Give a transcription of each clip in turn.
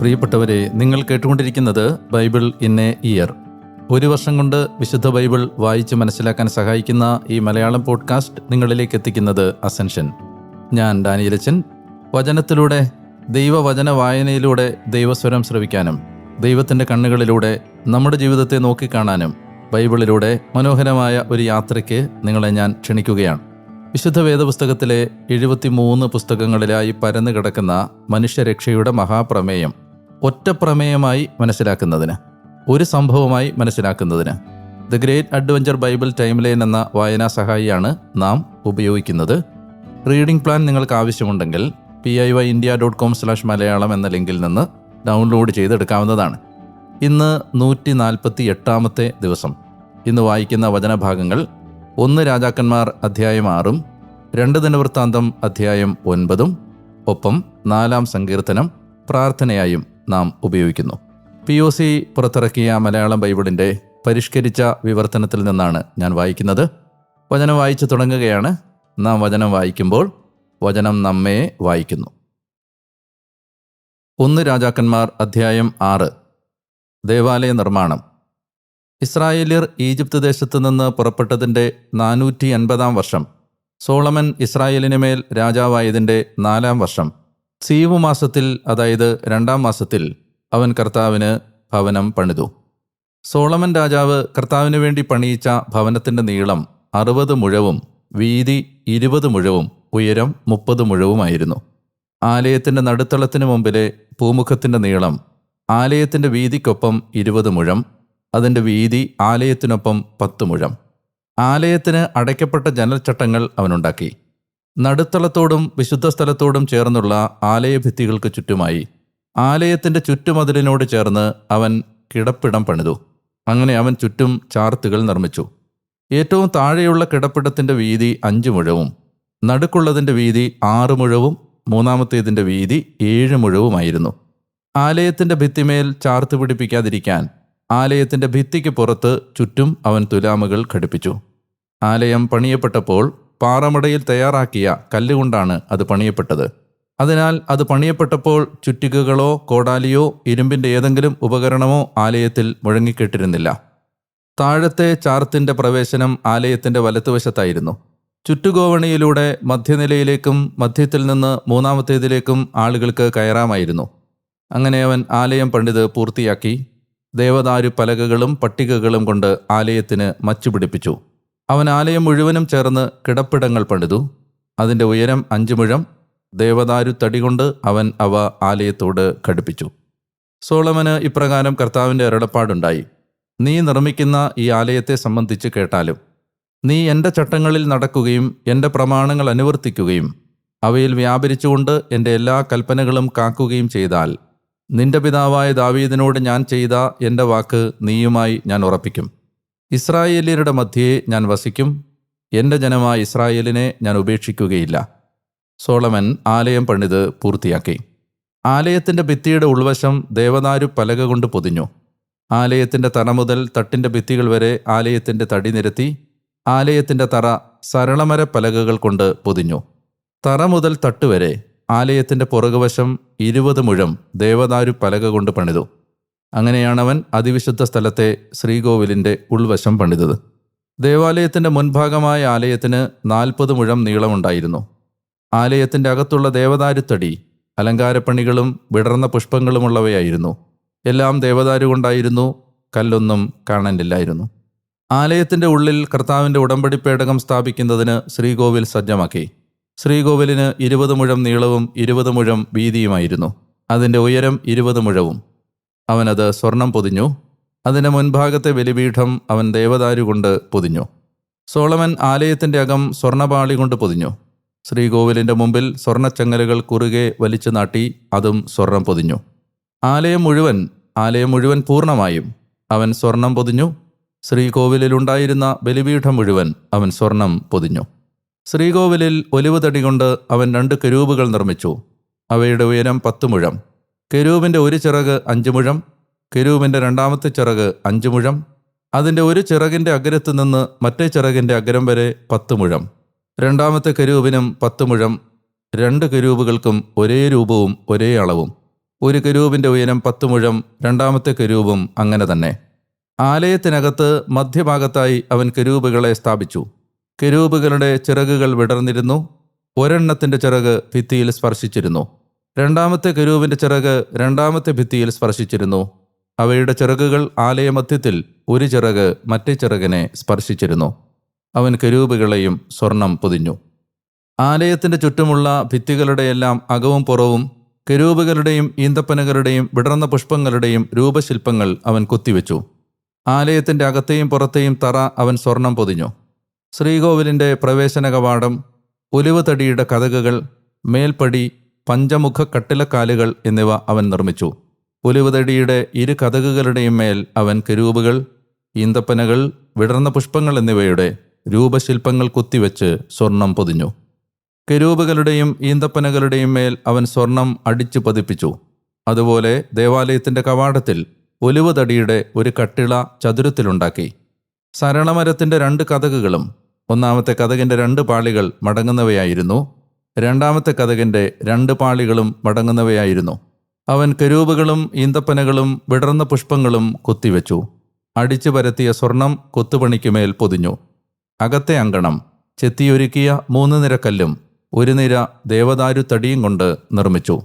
പ്രിയപ്പെട്ടവരെ നിങ്ങൾ കേട്ടുകൊണ്ടിരിക്കുന്നത് ബൈബിൾ ഇൻ എ ഇയർ. ഒരു വർഷം കൊണ്ട് വിശുദ്ധ ബൈബിൾ വായിച്ച് മനസ്സിലാക്കാൻ സഹായിക്കുന്ന ഈ മലയാളം പോഡ്കാസ്റ്റ് നിങ്ങളിലേക്ക് എത്തിക്കുന്നത് അസെൻഷൻ ഞാൻ ഡാനിയലച്ചൻ. വചനത്തിലൂടെ ദൈവവചന വായനയിലൂടെ ദൈവസ്വരം ശ്രവിക്കാനും ദൈവത്തിന്റെ കണ്ണുകളിലൂടെ നമ്മുടെ ജീവിതത്തെ നോക്കിക്കാണാനും ബൈബിളിലൂടെ മനോഹരമായ ഒരു യാത്രയ്ക്ക് നിങ്ങളെ ഞാൻ ക്ഷണിക്കുകയാണ്. വിശുദ്ധ വേദപുസ്തകത്തിലെ എഴുപത്തിമൂന്ന് പുസ്തകങ്ങളിലായി പരന്നു കിടക്കുന്ന മനുഷ്യരക്ഷയുടെ മഹാപ്രമേയം ഒറ്റ പ്രമേയമായി മനസ്സിലാക്കുന്നതിന് ഒരു സംഭവമായി മനസ്സിലാക്കുന്നതിന്. The great adventure bible time line എന്ന വായനാ സഹായിയാണ് നാം ഉപയോഗിക്കുന്നത്. റീഡിംഗ് പ്ലാൻ നിങ്ങൾക്ക് ആവശ്യമുണ്ടെങ്കിൽ P I Y India dot com slash Malayalam എന്ന ലിങ്കിൽ നിന്ന് ഡൗൺലോഡ് ചെയ്തെടുക്കാവുന്നതാണ്. ഇന്ന് നൂറ്റി നാൽപ്പത്തി എട്ടാമത്തെ ദിവസം. ഇന്ന് വായിക്കുന്ന വചനഭാഗങ്ങൾ ഒന്ന് രാജാക്കന്മാർ അധ്യായം ആറും രണ്ട് ദിനവൃത്താന്തം അധ്യായം ഒൻപതും ഒപ്പം നാലാം സങ്കീർത്തനം പ്രാർത്ഥനയായും നാം ഉപയോഗിക്കുന്നു. പി ഒ സി പുറത്തിറക്കിയ മലയാളം ബൈബിളിന്റെ പരിഷ്കരിച്ച വിവർത്തനത്തിൽ നിന്നാണ് ഞാൻ വായിക്കുന്നത്. വചനം വായിച്ചു തുടങ്ങുകയാണ്. നാം വചനം വായിക്കുമ്പോൾ വചനം നമ്മെ വായിക്കുന്നു. ഒന്ന് രാജാക്കന്മാർ അധ്യായം ആറ്. ദേവാലയ നിർമ്മാണം. ഇസ്രായേലിയർ ഈജിപ്ത് ദേശത്തു നിന്ന് പുറപ്പെട്ടതിന്റെ നാനൂറ്റി അൻപതാം വർഷം. സോളമൻ ഇസ്രായേലിന് മേൽ രാജാവായതിന്റെ നാലാം വർഷം. സീവു മാസത്തിൽ അതായത് രണ്ടാം മാസത്തിൽ അവൻ കർത്താവിന് ഭവനം പണിതു. സോളമൻ രാജാവ് കർത്താവിന് വേണ്ടി പണിയിച്ച ഭവനത്തിന്റെ നീളം അറുപത് മുഴവും വീതി ഇരുപത് മുഴവും ഉയരം മുപ്പത് മുഴവുമായിരുന്നു. ആലയത്തിന്റെ നടുത്തളത്തിന് മുമ്പിലെ പൂമുഖത്തിന്റെ നീളം ആലയത്തിന്റെ വീതിക്കൊപ്പം ഇരുപത് മുഴം അതിന്റെ വീതി ആലയത്തിനൊപ്പം പത്ത് മുഴം. ആലയത്തിന് അടയ്ക്കപ്പെട്ട ജനൽച്ചട്ടങ്ങൾ അവനുണ്ടാക്കി. നടുത്തളത്തോടും വിശുദ്ധ സ്ഥലത്തോടും ചേർന്നുള്ള ആലയഭിത്തികൾക്ക് ചുറ്റുമായി ആലയത്തിന്റെ ചുറ്റുമതിലിനോട് ചേർന്ന് അവൻ കിടപ്പിടം പണിതു. അങ്ങനെ അവൻ ചുറ്റും ചാർത്തുകൾ നിർമ്മിച്ചു. ഏറ്റവും താഴെയുള്ള കിടപ്പിടത്തിന്റെ വീതി അഞ്ച് മുഴവും നടുക്കുള്ളതിന്റെ വീതി ആറ് മുഴവും മൂന്നാമത്തേതിന്റെ വീതി ഏഴ് മുഴവുമായിരുന്നു. ആലയത്തിന്റെ ഭിത്തിമേൽ ചാർത്ത് പിടിപ്പിക്കാതിരിക്കാൻ ആലയത്തിന്റെ ഭിത്തിക്ക് പുറത്ത് ചുറ്റും അവൻ തുലാമുകൾ ഘടിപ്പിച്ചു. ആലയം പണിയപ്പെട്ടപ്പോൾ പാറമടയിൽ തയ്യാറാക്കിയ കല്ലുകൊണ്ടാണ് അത് പണിയപ്പെട്ടത്. അതിനാൽ അത് പണിയപ്പെട്ടപ്പോൾ ചുറ്റികകളോ കോടാലിയോ ഇരുമ്പിന്റെ ഏതെങ്കിലും ഉപകരണമോ ആലയത്തിൽ മുഴങ്ങിക്കെട്ടിരുന്നില്ല. താഴത്തെ ചാർത്തിന്റെ പ്രവേശനം ആലയത്തിന്റെ വലത്തുവശത്തായിരുന്നു. ചുറ്റുകോവണിയിലൂടെ മധ്യനിലയിലേക്കും മധ്യത്തിൽ നിന്ന് മൂന്നാമത്തേതിലേക്കും ആളുകൾക്ക് കയറാമായിരുന്നു. അങ്ങനെ അവൻ ആലയം പണിത് പൂർത്തിയാക്കി. ദേവദാരു പലകകളും പട്ടികകളും കൊണ്ട് ആലയത്തിന് മച്ചുപിടിപ്പിച്ചു. അവൻ ആലയം മുഴുവനും ചേർന്ന് കിടപ്പിടങ്ങൾ പണിതു. അതിന്റെ ഉയരം അഞ്ചു മുഴം. ദേവദാരു തടി കൊണ്ട് അവൻ അവ ആലയത്തോട് ഘടിപ്പിച്ചു. സോളമന് ഇപ്രകാരം കർത്താവിന്റെ അരുളപ്പാടുണ്ടായി. നീ നിർമ്മിക്കുന്ന ഈ ആലയത്തെ സംബന്ധിച്ച് കേട്ടാലും നീ എന്റെ ചട്ടങ്ങളിൽ നടക്കുകയും എന്റെ പ്രമാണങ്ങൾ അനുവർത്തിക്കുകയും അവയിൽ വ്യാപരിച്ചുകൊണ്ട് എന്റെ എല്ലാ കൽപ്പനകളും കാക്കുകയും ചെയ്താൽ നിന്റെ പിതാവായ ദാവീദിനോട് ഞാൻ ചെയ്ത എന്റെ വാക്ക് നീയുമായി ഞാൻ ഉറപ്പിക്കും. ഇസ്രായേലിയരുടെ മധ്യേ ഞാൻ വസിക്കും. എന്റെ ജനമായ ഇസ്രായേലിനെ ഞാൻ ഉപേക്ഷിക്കുകയില്ല. സോളമൻ ആലയം പണിത് പൂർത്തിയാക്കി. ആലയത്തിന്റെ ഭിത്തിയുടെ ഉൾവശം ദേവദാരു പലക കൊണ്ട് പൊതിഞ്ഞു. ആലയത്തിന്റെ തറ മുതൽ തട്ടിന്റെ ഭിത്തികൾ വരെ ആലയത്തിന്റെ തടി നിരത്തി ആലയത്തിന്റെ തറ സരളമര പലകകൾ കൊണ്ട് പൊതിഞ്ഞു. തറ മുതൽ തട്ട് വരെ ആലയത്തിന്റെ പുറകുവശം ഇരുപത് മുഴം ദേവദാരു പലക കൊണ്ട് പണിതു. അങ്ങനെയാണവൻ അതിവിശുദ്ധ സ്ഥലത്തെ ശ്രീകോവിലിന്റെ ഉൾവശം പണിതത്. ദേവാലയത്തിന്റെ മുൻഭാഗമായ ആലയത്തിന് നാൽപ്പത് മുഴം നീളമുണ്ടായിരുന്നു. ആലയത്തിന്റെ അകത്തുള്ള ദേവദാരുത്തടി അലങ്കാരപ്പണികളും വിടർന്ന പുഷ്പങ്ങളുമുള്ളവയായിരുന്നു. എല്ലാം ദേവദാരു കൊണ്ടായിരുന്നു കല്ലൊന്നും കാണാനില്ലായിരുന്നു. ആലയത്തിന്റെ ഉള്ളിൽ കർത്താവിന്റെ ഉടമ്പടി പേടകം സ്ഥാപിക്കുന്നതിന് ശ്രീകോവിൽ സജ്ജമാക്കി. ശ്രീകോവിലിന് ഇരുപത് മുഴം നീളവും ഇരുപത് മുഴം വീതിയുമായിരുന്നു. അതിന്റെ ഉയരം ഇരുപത് മുഴവും. അവനത് സ്വർണം പൊതിഞ്ഞു. അതിന്റെ മുൻഭാഗത്തെ ബലിപീഠം അവൻ ദേവദാരു കൊണ്ട് പൊതിഞ്ഞു. സോളമൻ ആലയത്തിന്റെ അകം സ്വർണപാളി കൊണ്ട് പൊതിഞ്ഞു. ശ്രീകോവിലിന്റെ മുമ്പിൽ സ്വർണച്ചങ്ങലുകൾ കുറുകെ വലിച്ചു നാട്ടി അതും സ്വർണം പൊതിഞ്ഞു. ആലയം മുഴുവൻ ആലയം മുഴുവൻ പൂർണമായും അവൻ സ്വർണം പൊതിഞ്ഞു. ശ്രീകോവിലിലുണ്ടായിരുന്ന ബലിപീഠം മുഴുവൻ അവൻ സ്വർണം പൊതിഞ്ഞു. ശ്രീകോവിലിൽ ഒലിവ് തടി കൊണ്ട് അവൻ രണ്ട് കരൂപുകൾ നിർമ്മിച്ചു. അവയുടെ ഉയരം പത്ത് മുഴം. കെരൂബിന്റെ ഒരു ചിറക് അഞ്ച് മുഴം കെരൂവിന്റെ രണ്ടാമത്തെ ചിറക് അഞ്ച് മുഴം അതിന്റെ ഒരു ചിറകിന്റെ അഗ്രത്ത് നിന്ന് മറ്റേ ചിറകിന്റെ അഗ്രം വരെ പത്ത് മുഴം. രണ്ടാമത്തെ കരൂപിനും പത്ത് മുഴം രണ്ട് കരൂപുകൾക്കും ഒരേ രൂപവും ഒരേ അളവും. ഒരു കരൂപിന്റെ ഉയരം പത്ത് മുഴം രണ്ടാമത്തെ കരൂപും അങ്ങനെ തന്നെ. ആലയത്തിനകത്ത് മധ്യഭാഗത്തായി അവൻ കരൂപുകളെ സ്ഥാപിച്ചു. കരൂപുകളുടെ ചിറകുകൾ വിടർന്നിരുന്നു. ഒരെണ്ണത്തിന്റെ ചിറക് ഭിത്തിയിൽ സ്പർശിച്ചിരുന്നു. രണ്ടാമത്തെ കരൂപിന്റെ ചിറക് രണ്ടാമത്തെ ഭിത്തിയിൽ സ്പർശിച്ചിരുന്നു. അവയുടെ ചിറകുകൾ ആലയമധ്യത്തിൽ ഒരു ചിറക് മറ്റേ ചിറകിനെ സ്പർശിച്ചിരുന്നു. അവൻ കരൂപുകളെയും സ്വർണം പൊതിഞ്ഞു. ആലയത്തിന്റെ ചുറ്റുമുള്ള ഭിത്തികളുടെയെല്ലാം അകവും പുറവും കരൂപുകളുടെയും ഈന്തപ്പനകളുടെയും വിടർന്ന പുഷ്പങ്ങളുടെയും രൂപശില്പങ്ങൾ അവൻ കുത്തിവെച്ചു. ആലയത്തിന്റെ അകത്തെയും പുറത്തെയും തറ അവൻ സ്വർണം പൊതിഞ്ഞു. ശ്രീകോവിലിന്റെ പ്രവേശന കവാടം ഒലിവ് തടിയുടെ കഥകുകൾ മേൽപ്പടി പഞ്ചമുഖ കട്ടിലക്കാലുകൾ എന്നിവ അവൻ നിർമ്മിച്ചു. ഒലിവുതടിയുടെ ഇരു കഥകുകളുടെയും മേൽ അവൻ കരൂപുകൾ ഈന്തപ്പനകൾ വിടർന്ന പുഷ്പങ്ങൾ എന്നിവയുടെ രൂപശില്പങ്ങൾ കുത്തിവെച്ച് സ്വർണം പൊതിഞ്ഞു. കരൂപുകളുടെയും ഈന്തപ്പനകളുടെയും മേൽ അവൻ സ്വർണം അടിച്ചു പതിപ്പിച്ചു. അതുപോലെ ദേവാലയത്തിന്റെ കവാടത്തിൽ ഒലിവുതടിയുടെ ഒരു കട്ടിള ചതുരത്തിലുണ്ടാക്കി. സരളമരത്തിന്റെ രണ്ട് കഥകുകളും ഒന്നാമത്തെ കഥകിന്റെ രണ്ട് പാളികൾ മടങ്ങുന്നവയായിരുന്നു. രണ്ടാമത്തെ കഥകന്റെ രണ്ട് പാളികളും മടങ്ങുന്നവയായിരുന്നു. അവൻ കരൂപുകളും ഈന്തപ്പനകളും വിടർന്ന പുഷ്പങ്ങളും കൊത്തിവെച്ചു. അടിച്ചു പരത്തിയ സ്വർണം കൊത്തുപണിക്കുമേൽ പൊതിഞ്ഞു. അകത്തെ അങ്കണം ചെത്തിയൊരുക്കിയ മൂന്ന് നിര കല്ലും ഒരു നിര ദേവദാരു തടിയും കൊണ്ട് നിർമ്മിച്ചു.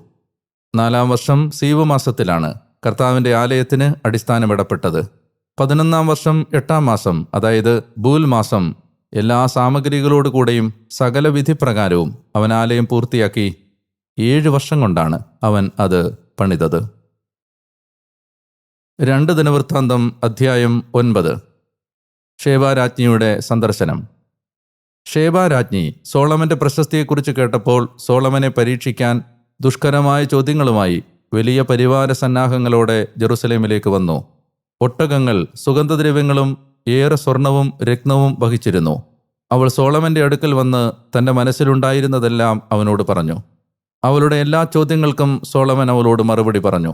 നാലാം വർഷം സീവമാസത്തിലാണ് കർത്താവിന്റെ ആലയത്തിന് അടിസ്ഥാനമിടപ്പെട്ടത്. പതിനൊന്നാം വർഷം എട്ടാം മാസം അതായത് ബൂൽ മാസം എല്ലാ സാമഗ്രികളോടുകൂടെയും സകല വിധിപ്രകാരവും അവൻ ആലയം പൂർത്തിയാക്കി ഏഴ് വർഷം കൊണ്ടാണ് അവൻ അത് പണിതത്. രണ്ട് ദിനവൃത്താന്തം അധ്യായം ഒൻപത്. ഷേബാരാജ്ഞിയുടെ സന്ദർശനം. ഷേബാരാജ്ഞി സോളമന്റെ പ്രശസ്തിയെക്കുറിച്ച് കേട്ടപ്പോൾ സോളമനെ പരീക്ഷിക്കാൻ ദുഷ്കരമായ ചോദ്യങ്ങളുമായി വലിയ പരിവാര സന്നാഹങ്ങളോടെ ജെറുസലേമിലേക്ക് വന്നു. ഒട്ടകങ്ങൾ സുഗന്ധദ്രവ്യങ്ങളും ഏറെ സ്വർണവും രത്നവും വഹിച്ചിരുന്നു. അവൾ സോളമന്റെ അടുക്കൽ വന്ന് തന്റെ മനസ്സിലുണ്ടായിരുന്നതെല്ലാം അവനോട് പറഞ്ഞു. അവളുടെ എല്ലാ ചോദ്യങ്ങൾക്കും സോളമൻ അവളോട് മറുപടി പറഞ്ഞു.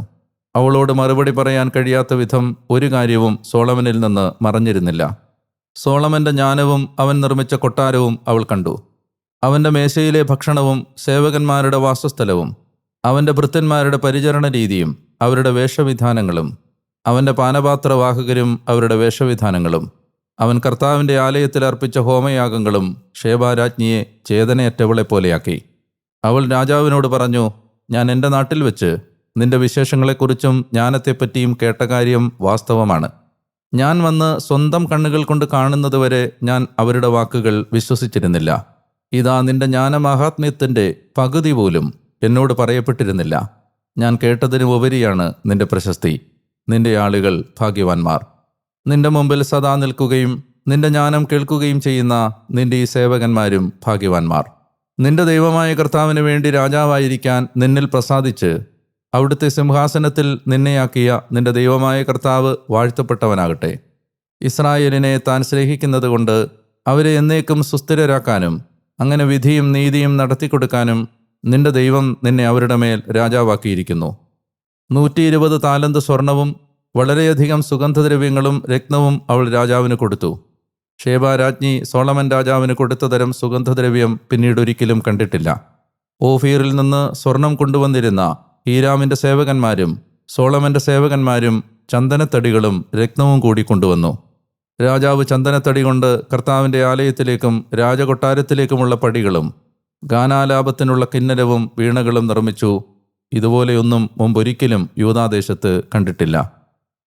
അവളോട് മറുപടി പറയാൻ കഴിയാത്ത വിധം ഒരു കാര്യവും സോളമനിൽ നിന്ന് മറഞ്ഞിരുന്നില്ല. സോളമന്റെ ജ്ഞാനവും അവൻ നിർമ്മിച്ച കൊട്ടാരവും അവൾ കണ്ടു. അവന്റെ മേശയിലെ ഭക്ഷണവും സേവകന്മാരുടെ വാസസ്ഥലവും അവന്റെ ഭൃത്യന്മാരുടെ പരിചരണ രീതിയും അവരുടെ വേഷവിധാനങ്ങളും അവന്റെ പാനപാത്രവാഹകരും അവരുടെ വേഷവിധാനങ്ങളും. അവൻ കർത്താവിന്റെ ആലയത്തിൽ അർപ്പിച്ച ഹോമയാഗങ്ങളും ഷേബാരാജ്ഞിയെ ചേതനയറ്റവളെ പോലെയാക്കി. അവൾ രാജാവിനോട് പറഞ്ഞു ഞാൻ എന്റെ നാട്ടിൽ വെച്ച് നിന്റെ വിശേഷങ്ങളെക്കുറിച്ചും ജ്ഞാനത്തെപ്പറ്റിയും കേട്ട കാര്യം വാസ്തവമാണ്. ഞാൻ വന്ന് സ്വന്തം കണ്ണുകൾ കൊണ്ട് കാണുന്നതുവരെ ഞാൻ അവരുടെ വാക്കുകൾ വിശ്വസിച്ചിരുന്നില്ല. ഇതാ നിന്റെ ജ്ഞാനമഹാത്മ്യത്തിന്റെ പകുതി പോലും എന്നോട് പറയപ്പെട്ടിരുന്നില്ല. ഞാൻ കേട്ടതിനുപരിയാണ് നിന്റെ പ്രശസ്തി. നിന്റെ ആളുകൾ ഭാഗ്യവാന്മാർ. നിന്റെ മുമ്പിൽ സദാ നിൽക്കുകയും നിന്റെ ജ്ഞാനം കേൾക്കുകയും ചെയ്യുന്ന നിന്റെ ഈ സേവകന്മാരും ഭാഗ്യവാന്മാർ. നിന്റെ ദൈവമായ കർത്താവിന് വേണ്ടി രാജാവായിരിക്കാൻ നിന്നിൽ പ്രസാദിച്ച് അവിടുത്തെ സിംഹാസനത്തിൽ നിന്നെയാക്കിയ നിന്റെ ദൈവമായ കർത്താവ് വാഴ്ത്തപ്പെട്ടവനാകട്ടെ. ഇസ്രായേലിനെ താൻ സ്നേഹിക്കുന്നത് കൊണ്ട് അവരെ എന്നേക്കും സുസ്ഥിരരാക്കാനും അങ്ങനെ വിധിയും നീതിയും നടത്തിക്കൊടുക്കാനും നിന്റെ ദൈവം നിന്നെ അവരുടെ മേൽ രാജാവാക്കിയിരിക്കുന്നു. നൂറ്റി ഇരുപത് താലന്ത് സ്വർണവും വളരെയധികം സുഗന്ധദ്രവ്യങ്ങളും രത്നവും അവൾ രാജാവിന് കൊടുത്തു. ഷേബ രാജ്ഞി സോളമൻ രാജാവിന് കൊടുത്ത തരം സുഗന്ധദ്രവ്യം പിന്നീട് ഒരിക്കലും കണ്ടിട്ടില്ല. ഓഫീറിൽ നിന്ന് സ്വർണം കൊണ്ടുവന്നിരുന്ന ഹീരാമിന്റെ സേവകന്മാരും സോളമന്റെ സേവകന്മാരും ചന്ദനത്തടികളും രത്നവും കൂടി കൊണ്ടുവന്നു. രാജാവ് ചന്ദനത്തടി കൊണ്ട് കർത്താവിന്റെ ആലയത്തിലേക്കും രാജകൊട്ടാരത്തിലേക്കുമുള്ള പടികളും ഗാനാലാപത്തിനുള്ള കിന്നരവും വീണകളും നിർമ്മിച്ചു. ഇതുപോലെയൊന്നും മുമ്പൊരിക്കലും യൂതാദേശത്ത് കണ്ടിട്ടില്ല.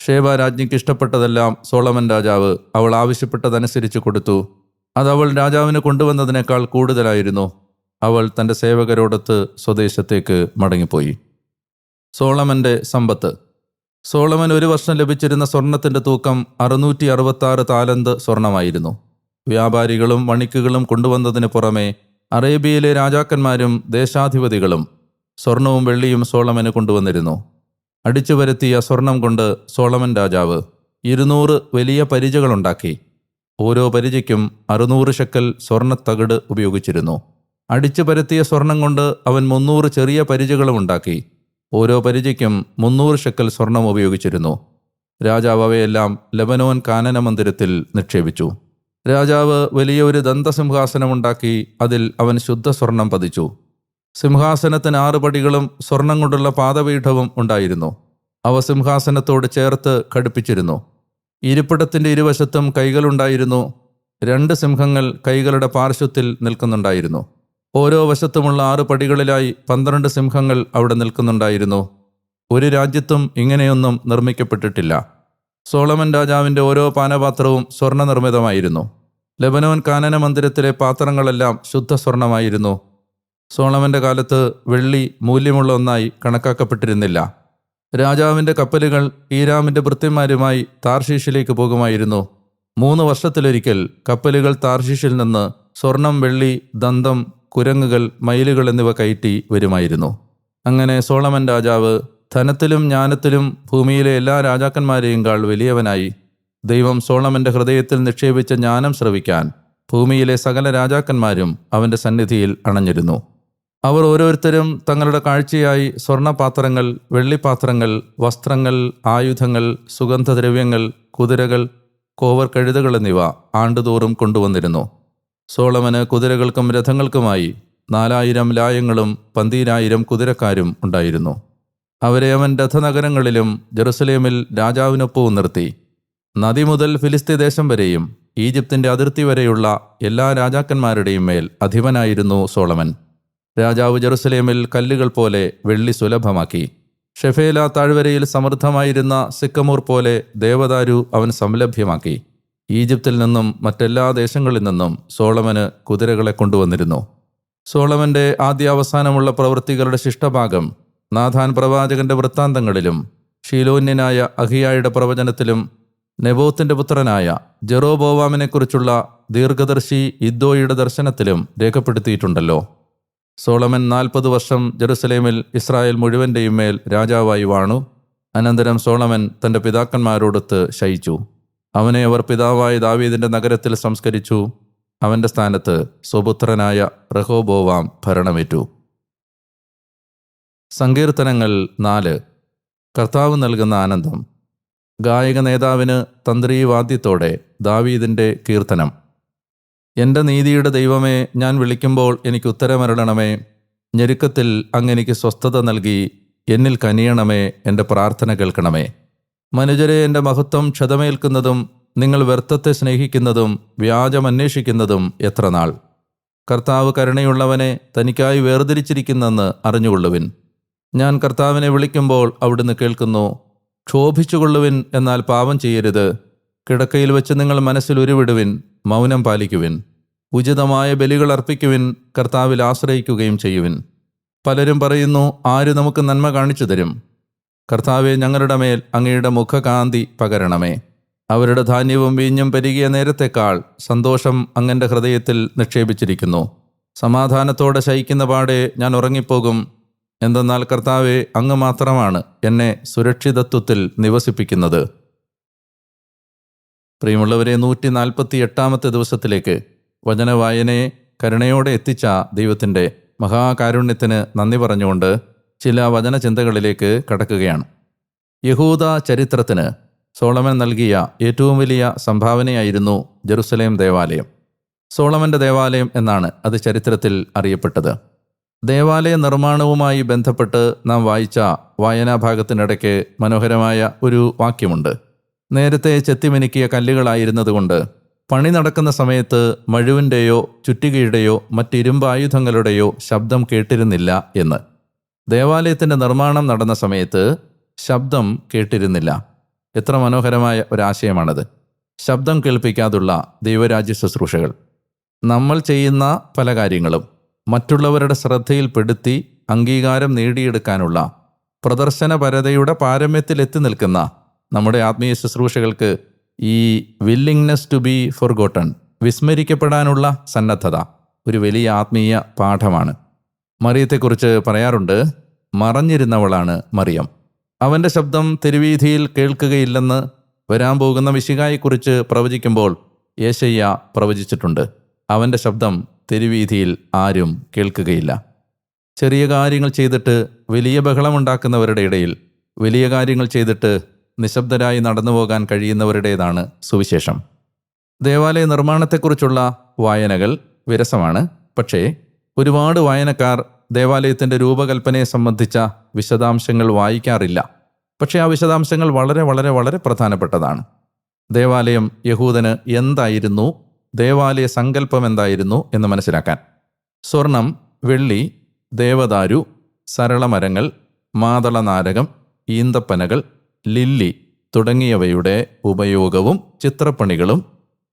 ഷേബ രാജ്ഞിക്ക് ഇഷ്ടപ്പെട്ടതെല്ലാം സോളമൻ രാജാവ് അവൾ ആവശ്യപ്പെട്ടതനുസരിച്ച് കൊടുത്തു. അത് അവൾ രാജാവിന് കൊണ്ടുവന്നതിനേക്കാൾ കൂടുതലായിരുന്നു. അവൾ തന്റെ സേവകരോടൊത്ത് സ്വദേശത്തേക്ക് മടങ്ങിപ്പോയി. സോളമന്റെ സമ്പത്ത്. സോളമൻ ഒരു വർഷം ലഭിച്ചിരുന്ന സ്വർണത്തിന്റെ തൂക്കം അറുന്നൂറ്റി അറുപത്താറ് താലന്ത് സ്വർണമായിരുന്നു. വ്യാപാരികളും വണിക്കുകളും കൊണ്ടുവന്നതിന് പുറമെ അറേബ്യയിലെ രാജാക്കന്മാരും ദേശാധിപതികളും സ്വർണവും വെള്ളിയും സോളമന് കൊണ്ടുവന്നിരുന്നു. അടിച്ചു വരുത്തിയ സ്വർണം കൊണ്ട് സോളമൻ രാജാവ് ഇരുന്നൂറ് വലിയ പരിചകളുണ്ടാക്കി. ഓരോ പരിചയ്ക്കും അറുന്നൂറ് ശക്കൽ സ്വർണത്തകിട് ഉപയോഗിച്ചിരുന്നു. അടിച്ചു പരത്തിയ സ്വർണം കൊണ്ട് അവൻ മുന്നൂറ് ചെറിയ പരിചകളും ഉണ്ടാക്കി. ഓരോ പരിചയ്ക്കും മുന്നൂറ് ശക്കൽ സ്വർണം ഉപയോഗിച്ചിരുന്നു. രാജാവ് അവയെല്ലാം ലബനോൻ കാനന മന്ദിരത്തിൽ നിക്ഷേപിച്ചു. രാജാവ് വലിയ ഒരു ദന്തസിംഹാസനമുണ്ടാക്കി അതിൽ അവൻ ശുദ്ധ സ്വർണം പതിച്ചു. സിംഹാസനത്തിന് ആറ് പടികളും സ്വർണം കൊണ്ടുള്ള പാദപീഠവും ഉണ്ടായിരുന്നു. അവ സിംഹാസനത്തോട് ചേർത്ത് ഘടിപ്പിച്ചിരുന്നു. ഇരിപ്പിടത്തിന്റെ ഇരുവശത്തും കൈകളുണ്ടായിരുന്നു രണ്ട് സിംഹങ്ങൾ കൈകളുടെ പാർശ്വത്തിൽ നിൽക്കുന്നുണ്ടായിരുന്നു. ഓരോ വശത്തുമുള്ള ആറ് പടികളിലായി പന്ത്രണ്ട് സിംഹങ്ങൾ അവിടെ നിൽക്കുന്നുണ്ടായിരുന്നു. ഒരു രാജ്യത്തും ഇങ്ങനെയൊന്നും നിർമ്മിക്കപ്പെട്ടിട്ടില്ല. സോളമൻ രാജാവിന്റെ ഓരോ പാനപാത്രവും സ്വർണനിർമ്മിതമായിരുന്നു ലെബനോൻ കാനന മന്ദിരത്തിലെ പാത്രങ്ങളെല്ലാം ശുദ്ധ സ്വർണമായിരുന്നു സോളമന്റെ കാലത്ത് വെള്ളി മൂല്യമുള്ള ഒന്നായി കണക്കാക്കപ്പെട്ടിരുന്നില്ല. രാജാവിന്റെ കപ്പലുകൾ ഈരാമിന്റെ ഭൃത്യന്മാരുമായി താർഷീഷിലേക്ക് പോകുമായിരുന്നു. മൂന്ന് വർഷത്തിലൊരിക്കൽ കപ്പലുകൾ താർഷീഷിൽ നിന്ന് സ്വർണം വെള്ളി ദന്തം കുരങ്ങുകൾ മയിലുകൾ എന്നിവ കയറ്റി വരുമായിരുന്നു. അങ്ങനെ സോളമൻ രാജാവ് ധനത്തിലും ജ്ഞാനത്തിലും ഭൂമിയിലെ എല്ലാ രാജാക്കന്മാരെയും കാൾ വലിയവനായി ദൈവം സോളമന്റെ ഹൃദയത്തിൽ നിക്ഷേപിച്ച ജ്ഞാനം ശ്രവിക്കാൻ ഭൂമിയിലെ സകല രാജാക്കന്മാരും അവന്റെ സന്നിധിയിൽ അണഞ്ഞിരുന്നു. അവർ ഓരോരുത്തരും തങ്ങളുടെ കാഴ്ചയായി സ്വർണപാത്രങ്ങൾ വെള്ളിപ്പാത്രങ്ങൾ വസ്ത്രങ്ങൾ ആയുധങ്ങൾ സുഗന്ധദ്രവ്യങ്ങൾ കുതിരകൾ കോവർ കഴുതകൾ എന്നിവ ആണ്ടുതോറും കൊണ്ടുവന്നിരുന്നു. സോളമന് കുതിരകൾക്കും രഥങ്ങൾക്കുമായി നാലായിരം ലായങ്ങളും പന്തീരായിരം കുതിരക്കാരും ഉണ്ടായിരുന്നു. അവരെ അവൻ രഥനഗരങ്ങളിലും ജെറുസലേമിൽ രാജാവിനൊപ്പവും നിർത്തി. നദി മുതൽ ഫിലിസ്തീ ദേശം വരെയും ഈജിപ്തിന്റെ അതിർത്തി വരെയുള്ള എല്ലാ രാജാക്കന്മാരുടെയും മേൽ അധിപനായിരുന്നു സോളമൻ. രാജാവ് ജെറുസലേമിൽ കല്ലുകൾ പോലെ വെള്ളി സുലഭമാക്കി. ഷെഫേല താഴ്വരയിൽ സമൃദ്ധമായിരുന്ന സിക്കമൂർ പോലെ ദേവദാരു അവൻ സംലഭ്യമാക്കി. ഈജിപ്തിൽ നിന്നും മറ്റെല്ലാ ദേശങ്ങളിൽ നിന്നും സോളമന് കുതിരകളെ കൊണ്ടുവന്നിരുന്നു. സോളമന്റെ ആദ്യാവസാനമുള്ള പ്രവൃത്തികളുടെ ശിഷ്ടഭാഗം നാഥാൻ പ്രവാചകന്റെ വൃത്താന്തങ്ങളിലും ഷീലോന്യനായ അഹിയായുടെ പ്രവചനത്തിലും നെബോത്തിന്റെ പുത്രനായ ജെറോബോവാമിനെക്കുറിച്ചുള്ള ദീർഘദർശി ഇദ്ദോയുടെ ദർശനത്തിലും രേഖപ്പെടുത്തിയിട്ടുണ്ടല്ലോ. സോളമൻ നാൽപ്പത് വർഷം ജെറുസലേമിൽ ഇസ്രായേൽ മുഴുവന്റെയും മേൽ രാജാവായി വാണു. അനന്തരം സോളമൻ തന്റെ പിതാക്കന്മാരോടൊത്ത് ശയിച്ചു. അവനെ അവർ പിതാവായ ദാവീദിന്റെ നഗരത്തിൽ സംസ്കരിച്ചു. അവന്റെ സ്ഥാനത്ത് സ്വപുത്രനായ റഹോബോവാം ഭരണമേറ്റു. സങ്കീർത്തനങ്ങൾ നാല്. കർത്താവ് നൽകുന്ന ആനന്ദം. ഗായക നേതാവിന് തന്ത്രീവാദ്യത്തോടെ ദാവീദിന്റെ കീർത്തനം. എന്റെ നീതിയുടെ ദൈവമേ ഞാൻ വിളിക്കുമ്പോൾ എനിക്ക് ഉത്തരമരണമേ ഞെരുക്കത്തിൽ അങ്ങെനിക്ക് സ്വസ്ഥത നൽകി എന്നിൽ കനിയണമേ എന്റെ പ്രാർത്ഥന കേൾക്കണമേ. മനുജരെ എന്റെ മഹത്വം ക്ഷതമേൽക്കുന്നതും നിങ്ങൾ വ്യർത്ഥത്തെ സ്നേഹിക്കുന്നതും വ്യാജം അന്വേഷിക്കുന്നതും എത്ര നാൾ. കർത്താവ് കരുണയുള്ളവനെ തനിക്കായി വേർതിരിച്ചിരിക്കുന്നെന്ന് അറിഞ്ഞുകൊള്ളുവിൻ. ഞാൻ കർത്താവിനെ വിളിക്കുമ്പോൾ അവിടുന്ന് കേൾക്കുന്നു ക്ഷോഭിച്ചുകൊള്ളുവിൻ എന്നാൽ പാപം ചെയ്യരുത്. കിടക്കയിൽ വെച്ച് നിങ്ങൾ മനസ്സിൽ ഉരുവിടുവിൻ മൗനം പാലിക്കുവിൻ. ഉചിതമായ ബലികൾ അർപ്പിക്കുവിൻ കർത്താവിൽ ആശ്രയിക്കുകയും ചെയ്യുവിൻ. പലരും പറയുന്നു ആര് നമുക്ക് നന്മ കാണിച്ചു തരും? കർത്താവെ ഞങ്ങളുടെ മേൽ അങ്ങയുടെ മുഖകാന്തി പകരണമേ. അവരുടെ ധാന്യവും വീഞ്ഞും പെരുകിയ നേരത്തെക്കാൾ സന്തോഷം അങ്ങന്റെ ഹൃദയത്തിൽ നിക്ഷേപിച്ചിരിക്കുന്നു. സമാധാനത്തോടെ ശയിക്കുന്ന പാടെ ഞാൻ ഉറങ്ങിപ്പോകും. എന്തെന്നാൽ കർത്താവെ അങ്ങ് മാത്രമാണ് എന്നെ സുരക്ഷിതത്വത്തിൽ നിവസിപ്പിക്കുന്നത്. പ്രിയമുള്ളവരെ നൂറ്റി നാൽപ്പത്തി എട്ടാമത്തെ ദിവസത്തിലേക്ക് വചനവായനയെ കരുണയോടെ എത്തിച്ച ദൈവത്തിന്റെ മഹാകാരുണ്യത്തിന് നന്ദി പറഞ്ഞുകൊണ്ട് ചില വചനചിന്തകളിലേക്ക് കടക്കുകയാണ്. യഹൂദ ചരിത്രത്തിന് സോളമൻ നൽകിയ ഏറ്റവും വലിയ സംഭാവനയായിരുന്നു ജെറുസലേം ദേവാലയം. സോളമന്റെ ദേവാലയം എന്നാണ് അത് ചരിത്രത്തിൽ അറിയപ്പെട്ടത്. ദേവാലയ നിർമ്മാണവുമായി ബന്ധപ്പെട്ട് നാം വായിച്ച വായനാഭാഗത്തിനിടയ്ക്ക് മനോഹരമായ ഒരു വാക്യമുണ്ട്. നേരത്തെ ചെത്തിമിനുക്കിയ കല്ലുകളായിരുന്നതുകൊണ്ട് പണി നടക്കുന്ന സമയത്ത് മഴുവിന്റെയോ ചുറ്റികയുടെയോ മറ്റിരുമ്പായുധങ്ങളുടെയോ ശബ്ദം കേട്ടിരുന്നില്ല എന്ന്. ദേവാലയത്തിന്റെ നിർമ്മാണം നടന്ന സമയത്ത് ശബ്ദം കേട്ടിരുന്നില്ല. എത്ര മനോഹരമായ ഒരാശയമാണത്. ശബ്ദം കേൾപ്പിക്കാതുള്ള ദൈവരാജ്യ ശുശ്രൂഷകൾ. നമ്മൾ ചെയ്യുന്ന പല കാര്യങ്ങളും മറ്റുള്ളവരുടെ ശ്രദ്ധയിൽപ്പെടുത്തി അംഗീകാരം നേടിയെടുക്കാനുള്ള പ്രദർശനപരതയുടെ പാരമ്യത്തിലെത്തി നിൽക്കുന്ന നമ്മുടെ ആത്മീയ ശുശ്രൂഷകൾക്ക് ഈ വില്ലിങ്നെസ് ടു ബി ഫോർഗോട്ടൺ വിസ്മരിക്കപ്പെടാനുള്ള സന്നദ്ധത ഒരു വലിയ ആത്മീയ പാഠമാണ്. മറിയത്തെക്കുറിച്ച് പറയാറുണ്ട് മറഞ്ഞിരുന്നവളാണ് മറിയം. അവന്റെ ശബ്ദം തെരുവീഥിയിൽ കേൾക്കുകയില്ലെന്ന് വരാൻ പോകുന്ന വിശികായെക്കുറിച്ച് പ്രവചിക്കുമ്പോൾ യേശയ്യ പ്രവചിച്ചിട്ടുണ്ട്. അവന്റെ ശബ്ദം തെരുവീഥിയിൽ ആരും കേൾക്കുകയില്ല. ചെറിയ കാര്യങ്ങൾ ചെയ്തിട്ട് വലിയ ബഹളമുണ്ടാക്കുന്നവരുടെ ഇടയിൽ വലിയ കാര്യങ്ങൾ ചെയ്തിട്ട് നിശബ്ദരായി നടന്നു പോകാൻ കഴിയുന്നവരുടേതാണ് സുവിശേഷം. ദേവാലയ നിർമ്മാണത്തെക്കുറിച്ചുള്ള വായനകൾ വിരസമാണ്. പക്ഷേ ഒരുപാട് വായനക്കാർ ദേവാലയത്തിന്റെ രൂപകൽപ്പനയെ സംബന്ധിച്ച വിശദാംശങ്ങൾ വായിക്കാറില്ല. പക്ഷേ ആ വിശദാംശങ്ങൾ വളരെ വളരെ വളരെ പ്രധാനപ്പെട്ടതാണ്. ദേവാലയം യഹൂദന് എന്തായിരുന്നു? ദേവാലയ സങ്കല്പം എന്തായിരുന്നു എന്ന് മനസ്സിലാക്കാൻ. സ്വർണം വെള്ളി ദേവദാരു സരളമരങ്ങൾ മാതളനാരകം ഈന്തപ്പനകൾ ലില്ലി തുടങ്ങിയവയുടെ ഉപയോഗവും ചിത്രപ്പണികളും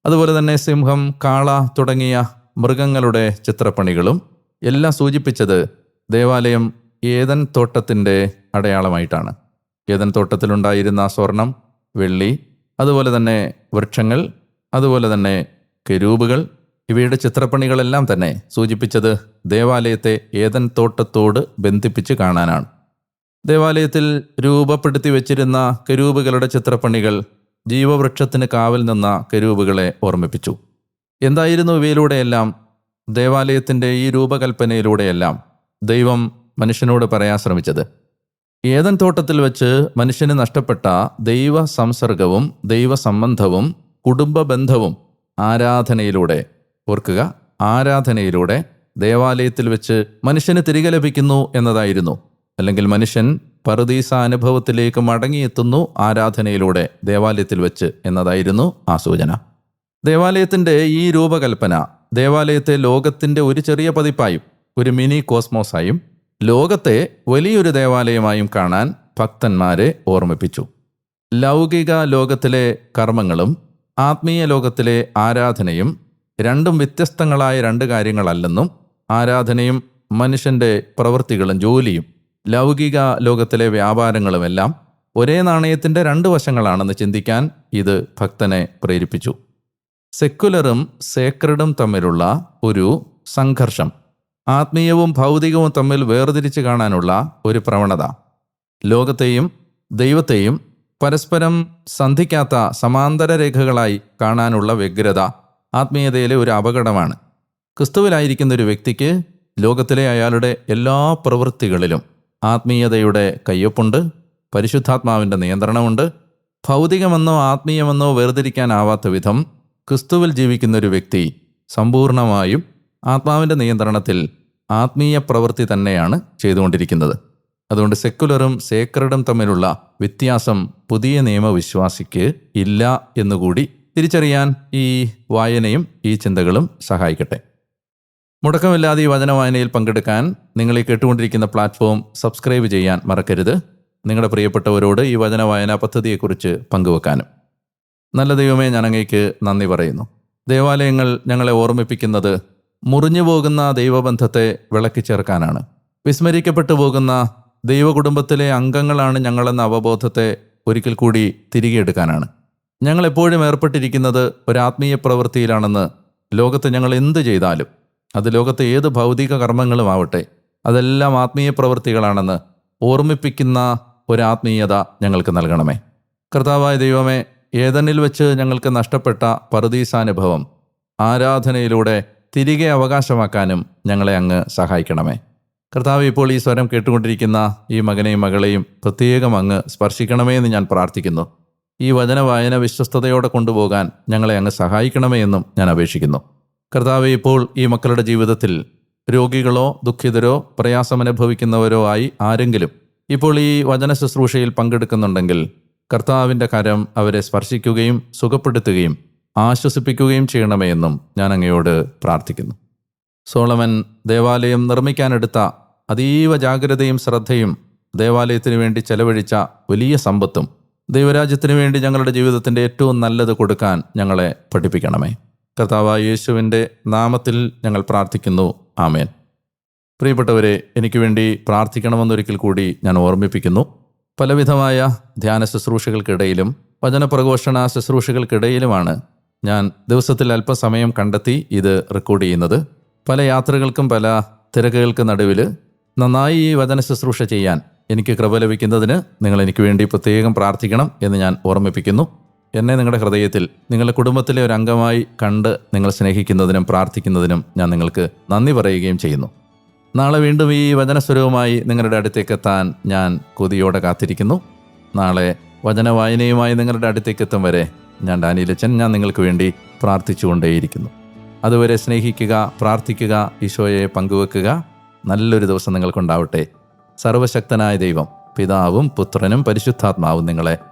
അതുപോലെ തന്നെ സിംഹം കാള തുടങ്ങിയ മൃഗങ്ങളുടെ ചിത്രപ്പണികളും എല്ലാം സൂചിപ്പിച്ചത് ദേവാലയം ഏതൻ തോട്ടത്തിന്റെ അടയാളമായിട്ടാണ്. ഏതൻ തോട്ടത്തിലുണ്ടായിരുന്ന സ്വർണം വെള്ളി അതുപോലെ തന്നെ വൃക്ഷങ്ങൾ അതുപോലെ തന്നെ കെരൂബുകൾ ഇവയുടെ ചിത്രപ്പണികളെല്ലാം തന്നെ സൂചിപ്പിച്ചത് ദേവാലയത്തെ ഏതൻ തോട്ടത്തോട് ബന്ധിപ്പിച്ച് കാണാനാണ്. ദേവാലയത്തിൽ രൂപപ്പെടുത്തി വെച്ചിരുന്ന കരൂപുകളുടെ ചിത്രപ്പണികൾ ജീവവൃക്ഷത്തിന് കാവൽ നിന്ന കരൂപുകളെ ഓർമ്മിപ്പിച്ചു. എന്തായിരുന്നു ഇവയിലൂടെയെല്ലാം? ദേവാലയത്തിന്റെ ഈ രൂപകൽപ്പനയിലൂടെയെല്ലാം ദൈവം മനുഷ്യനോട് പറയാൻ ശ്രമിച്ചത്. ഏതൻ തോട്ടത്തിൽ വെച്ച് മനുഷ്യന് നഷ്ടപ്പെട്ട ദൈവ സംസർഗവും ദൈവ സംബന്ധവും കുടുംബ ബന്ധവും ആരാധനയിലൂടെ ഓർക്കുക ആരാധനയിലൂടെ ദേവാലയത്തിൽ വെച്ച് മനുഷ്യന് തിരികെ ലഭിക്കുന്നു എന്നതായിരുന്നു. അല്ലെങ്കിൽ മനുഷ്യൻ പറുദീസ അനുഭവത്തിലേക്ക് മടങ്ങിയെത്തുന്നു ആരാധനയിലൂടെ ദേവാലയത്തിൽ വെച്ച് എന്നതായിരുന്നു ആ സൂചന. ദേവാലയത്തിന്റെ ഈ രൂപകൽപ്പന ദേവാലയത്തെ ലോകത്തിന്റെ ഒരു ചെറിയ പതിപ്പായും ഒരു മിനി കോസ്മോസായും ലോകത്തെ വലിയൊരു ദേവാലയമായും കാണാൻ ഭക്തന്മാരെ ഓർമ്മിപ്പിച്ചു. ലൗകിക ലോകത്തിലെ കർമ്മങ്ങളും ആത്മീയ ലോകത്തിലെ ആരാധനയും രണ്ടും വ്യത്യസ്തങ്ങളായ രണ്ട് കാര്യങ്ങളല്ലെന്നും ആരാധനയും മനുഷ്യന്റെ പ്രവൃത്തികളും ജോലിയും ലൗകിക ലോകത്തിലെ വ്യാപാരങ്ങളുമെല്ലാം ഒരേ നാണയത്തിന്റെ രണ്ട് വശങ്ങളാണെന്ന് ചിന്തിക്കാൻ ഇത് ഭക്തനെ പ്രേരിപ്പിച്ചു. സെക്കുലറും സേക്രഡും തമ്മിലുള്ള ഒരു സംഘർഷം ആത്മീയവും ഭൗതികവും തമ്മിൽ വേർതിരിച്ച് കാണാനുള്ള ഒരു പ്രവണത. ലോകത്തെയും ദൈവത്തെയും പരസ്പരം സന്ധിക്കാത്ത സമാന്തര രേഖകളായി കാണാനുള്ള വ്യഗ്രത ആത്മീയതയിലെ ഒരു അപകടമാണ്. ക്രിസ്തുവിലായിരിക്കുന്ന ഒരു വ്യക്തിക്ക് ലോകത്തിലെ അയാളുടെ എല്ലാ പ്രവൃത്തികളിലും ആത്മീയതയുടെ കയ്യൊപ്പുണ്ട് പരിശുദ്ധാത്മാവിന്റെ നിയന്ത്രണമുണ്ട്. ഭൗതികമെന്നോ ആത്മീയമെന്നോ വേർതിരിക്കാനാവാത്ത വിധം ക്രിസ്തുവിൽ ജീവിക്കുന്ന ഒരു വ്യക്തി സമ്പൂർണമായും ആത്മാവിന്റെ നിയന്ത്രണത്തിൽ ആത്മീയ പ്രവൃത്തി തന്നെയാണ് ചെയ്തുകൊണ്ടിരിക്കുന്നത്. അതുകൊണ്ട് സെക്കുലറും സേക്രഡും തമ്മിലുള്ള വ്യത്യാസം പുതിയ നിയമവിശ്വാസിക്ക് ഇല്ല എന്നുകൂടി തിരിച്ചറിയാൻ ഈ വായനയും ഈ ചിന്തകളും സഹായിക്കട്ടെ. മുടക്കമില്ലാതെ ഈ വചന വായനയിൽ പങ്കെടുക്കാൻ നിങ്ങൾ ഈ കേട്ടുകൊണ്ടിരിക്കുന്ന പ്ലാറ്റ്ഫോം സബ്സ്ക്രൈബ് ചെയ്യാൻ മറക്കരുത്. നിങ്ങളുടെ പ്രിയപ്പെട്ടവരോട് ഈ വചന വായനാ പദ്ധതിയെക്കുറിച്ച് പങ്കുവെക്കാനും. നല്ല ദൈവമേ ഞാൻ അങ്ങേക്ക് നന്ദി പറയുന്നു. ദേവാലയങ്ങൾ ഞങ്ങളെ ഓർമ്മിപ്പിക്കുന്നത് മുറിഞ്ഞു പോകുന്ന ദൈവബന്ധത്തെ വിളക്കി ചേർക്കാനാണ്. വിസ്മരിക്കപ്പെട്ടു പോകുന്ന ദൈവകുടുംബത്തിലെ അംഗങ്ങളാണ് ഞങ്ങളെന്ന അവബോധത്തെ ഒരിക്കൽ കൂടി തിരികെ എടുക്കാനാണ്. ഞങ്ങൾ എപ്പോഴും ഏർപ്പെട്ടിരിക്കുന്നത് ആത്മീയ പ്രവൃത്തിയിലാണെന്ന് ലോകത്ത് ഞങ്ങൾ എന്ത് ചെയ്താലും. അത് ലോകത്തെ ഏത് ഭൗതിക കർമ്മങ്ങളും ആവട്ടെ അതെല്ലാം ആത്മീയ പ്രവൃത്തികളാണെന്ന് ഓർമ്മിപ്പിക്കുന്ന ഒരാത്മീയത ഞങ്ങൾക്ക് നൽകണമേ. കർത്താവായ ദൈവമേ ഏതനിൽ വെച്ച് ഞങ്ങൾക്ക് നഷ്ടപ്പെട്ട പറുദീസാനുഭവം ആരാധനയിലൂടെ തിരികെ അവകാശമാക്കാനും ഞങ്ങളെ അങ്ങ് സഹായിക്കണമേ. കർത്താവ് ഇപ്പോൾ ഈ സ്വരം കേട്ടുകൊണ്ടിരിക്കുന്ന ഈ മകനെയും മകളെയും പ്രത്യേകം അങ്ങ് സ്പർശിക്കണമേ എന്ന് ഞാൻ പ്രാർത്ഥിക്കുന്നു. ഈ വചന വായന വിശ്വസ്തയോടെ കൊണ്ടുപോകാൻ ഞങ്ങളെ അങ്ങ് സഹായിക്കണമേ എന്നും ഞാൻ അപേക്ഷിക്കുന്നു. കർത്താവ് ഇപ്പോൾ ഈ മക്കളുടെ ജീവിതത്തിൽ രോഗികളോ ദുഃഖിതരോ പ്രയാസമനുഭവിക്കുന്നവരോ ആയി ആരെങ്കിലും ഇപ്പോൾ ഈ വചന ശുശ്രൂഷയിൽ പങ്കെടുക്കുന്നുണ്ടെങ്കിൽ കർത്താവിന്റെ കരം അവരെ സ്പർശിക്കുകയും സുഖപ്പെടുത്തുകയും ആശ്വസിപ്പിക്കുകയും ചെയ്യണമേ എന്നും ഞാൻ അങ്ങയോട് പ്രാർത്ഥിക്കുന്നു. സോളമൻ ദേവാലയം നിർമ്മിക്കാനെടുത്ത അതീവ ജാഗ്രതയും ശ്രദ്ധയും ദേവാലയത്തിനു വേണ്ടി ചെലവഴിച്ച വലിയ സമ്പത്തും ദൈവരാജ്യത്തിനു വേണ്ടി ഞങ്ങളുടെ ജീവിതത്തിന്റെ ഏറ്റവും നല്ലത് കൊടുക്കാൻ ഞങ്ങളെ പഠിപ്പിക്കണമേ. കർത്താവായ യേശുവിന്റെ നാമത്തിൽ ഞങ്ങൾ പ്രാർത്ഥിക്കുന്നു. ആമേൻ. പ്രിയപ്പെട്ടവരെ എനിക്ക് വേണ്ടി പ്രാർത്ഥിക്കണമെന്നൊരിക്കൽ കൂടി ഞാൻ ഓർമ്മിപ്പിക്കുന്നു. പലവിധമായ ധ്യാന ശുശ്രൂഷകൾക്കിടയിലും വചനപ്രഘോഷണ ശുശ്രൂഷകൾക്കിടയിലുമാണ് ഞാൻ ദിവസത്തിൽ അല്പസമയം കണ്ടെത്തി ഇത് റെക്കോർഡ് ചെയ്യുന്നത്. പല യാത്രകൾക്കും പല തിരക്കുകൾക്ക് നടുവിൽ നന്നായി ഈ വചന ശുശ്രൂഷ ചെയ്യാൻ എനിക്ക് കൃപ ലഭിക്കുന്നതിന് നിങ്ങൾ എനിക്ക് വേണ്ടി പ്രത്യേകം പ്രാർത്ഥിക്കണം എന്ന് ഞാൻ ഓർമ്മിപ്പിക്കുന്നു. എന്നെ നിങ്ങളുടെ ഹൃദയത്തിൽ നിങ്ങളുടെ കുടുംബത്തിലെ ഒരു അംഗമായി കണ്ട് നിങ്ങൾ സ്നേഹിക്കുന്നതിനും പ്രാർത്ഥിക്കുന്നതിനും ഞാൻ നിങ്ങൾക്ക് നന്ദി പറയുകയും ചെയ്യുന്നു. നാളെ വീണ്ടും ഈ വചനസ്വരവുമായി നിങ്ങളുടെ അടുത്തേക്ക് എത്താൻ ഞാൻ കൊതിയോടെ കാത്തിരിക്കുന്നു. നാളെ വചന വായനയുമായി നിങ്ങളുടെ അടുത്തേക്ക് എത്തും വരെ ഞാൻ ഡാനിയിലച്ചൻ ഞാൻ നിങ്ങൾക്ക് വേണ്ടി പ്രാർത്ഥിച്ചുകൊണ്ടേയിരിക്കുന്നു. അതുവരെ സ്നേഹിക്കുക പ്രാർത്ഥിക്കുക ഈശോയെ പങ്കുവെക്കുക. നല്ലൊരു ദിവസം നിങ്ങൾക്കുണ്ടാവട്ടെ. സർവശക്തനായ ദൈവം പിതാവും പുത്രനും പരിശുദ്ധാത്മാവും നിങ്ങളെ